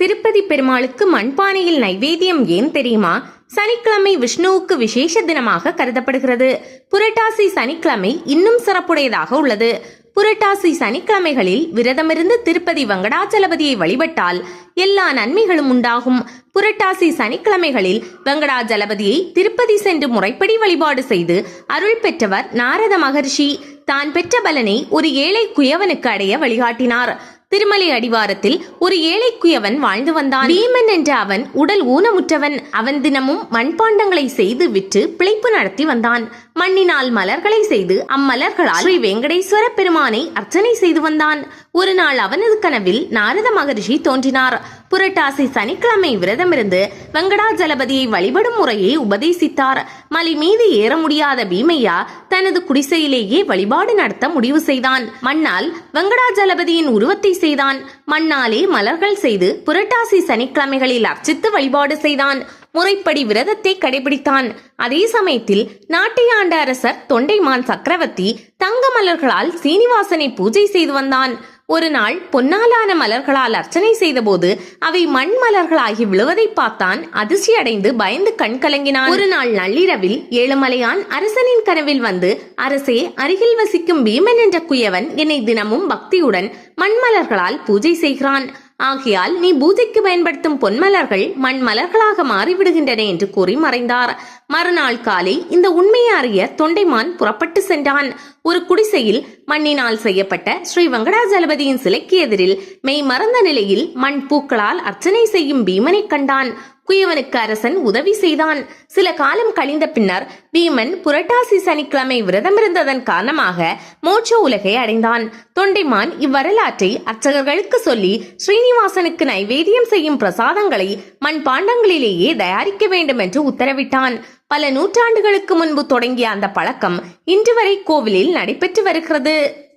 திருப்பதி பெருமாளுக்கு மண்பானையில் நைவேத்தியம் ஏன் தெரியுமா? சனிக்கிழமை விஷ்ணுவுக்கு விசேஷ தினமாக கருதப்படுகிறது. புரட்டாசி சனிக்கிழமை இன்னும் சிறப்புடையதாக உள்ளது. புரட்டாசி சனிக்கிழமைகளில் விரதமிருந்து திருப்பதி வெங்கடாச்சலபதியை வழிபட்டால் எல்லா நன்மைகளும் உண்டாகும். புரட்டாசி சனிக்கிழமைகளில் வெங்கடாஜலபதியை திருப்பதி சென்று முறைப்படி வழிபாடு செய்து அருள் பெற்றவர் நாரத மகர்ஷி. தான் பெற்ற பலனை ஒரு ஏழை குயவனுக்கு அடைய வழிகாட்டினார். திருமலை அடிவாரத்தில் ஒரு ஏழை குயவன் வாழ்ந்து வந்தான். பீமன் என்ற அவன் உடல் ஊனமுற்றவன். அவன் தினமும் மண்பாண்டங்களை செய்து விற்று பிழைப்பு நடத்தி வந்தான். மண்ணினால் மலர்களை செய்து அம்மலர்களால் ஸ்ரீ வெங்கடேஸ்வர பெருமானை அர்ச்சனை செய்து வந்தான். ஒரு நாள் அவனது கனவில் நாரத மகரிஷி தோன்றினார். புரட்டாசி சனிக்கிழமை விரதமிருந்து வெங்கடாஜலபதியை வழிபடும் முறையை உபதேசித்தார். மலை மீது ஏற முடியாத பீமையா தனது குடிசையிலேயே வழிபாடு நடத்த முடிவு செய்தான். மண்ணால் வெங்கடாஜலபதியின் உருவத்தை செய்தான். மண்ணாலே மலர்கள் செய்து புரட்டாசி சனிக்கிழமைகளில் அர்ச்சித்து வழிபாடு செய்தான். முறைப்படி விரதத்தை கடைபிடித்தான். அதே சமயத்தில் நாட்டை ஆண்ட அரசர் தொண்டைமான் சக்கரவர்த்தி தங்க மலர்களால் சீனிவாசனை பூஜை செய்து வந்தான். ஒரு நாள் பொன்னாலான மலர்களால் அர்ச்சனை செய்தபோது அவை மண் மலர்களாகி விழுவதை பார்த்தான். அதிர்ச்சியடைந்து பயந்து கண் கலங்கினான். ஒரு நாள் நள்ளிரவில் ஏழுமலையான் அரசனின் கனவில் வந்து அரசே அருகில் வசிக்கும் பீமன் என்ற குயவன் என்னை தினமும் பக்தியுடன் மண்மலர்களால் பூஜை செய்கிறான். ஆகையால் நீ பூஜைக்கு பயன்படுத்தும் பொன்மலர்கள் மண் மலர்களாக மாறிவிடுகின்றன என்று கூறி மறைந்தார். மறுநாள் காலை இந்த உண்மையை அறிய தொண்டைமான் புறப்பட்டு சென்றான். ஒரு குடிசையில் மண்ணினால் செய்யப்பட்ட ஸ்ரீ வெங்கடாஜலபதியின் சிலைக்கு எதிரில் மெய் மறந்த நிலையில் மண் பூக்களால் அர்ச்சனை செய்யும் பீமனை கண்டான். குயவனுக்கு அரசன் உதவி செய்தான். சில காலம் கழிந்த பின்னர் பீமன் புரட்டாசி சனிக்கிழமை விரதம் இருந்ததன் காரணமாக மோட்ச உலகை அடைந்தான். தொண்டைமான் இவ்வரலாற்றை அர்ச்சகர்களுக்கு சொல்லி ஸ்ரீனிவாசனுக்கு நைவேத்தியம் செய்யும் பிரசாதங்களை மண் பாண்டங்களிலேயே தயாரிக்க வேண்டும் என்று உத்தரவிட்டான். பல நூற்றாண்டுகளுக்கு முன்பு தொடங்கிய அந்த பழக்கம் இன்று வரை கோவிலில் நடைபெற்று வருகிறது.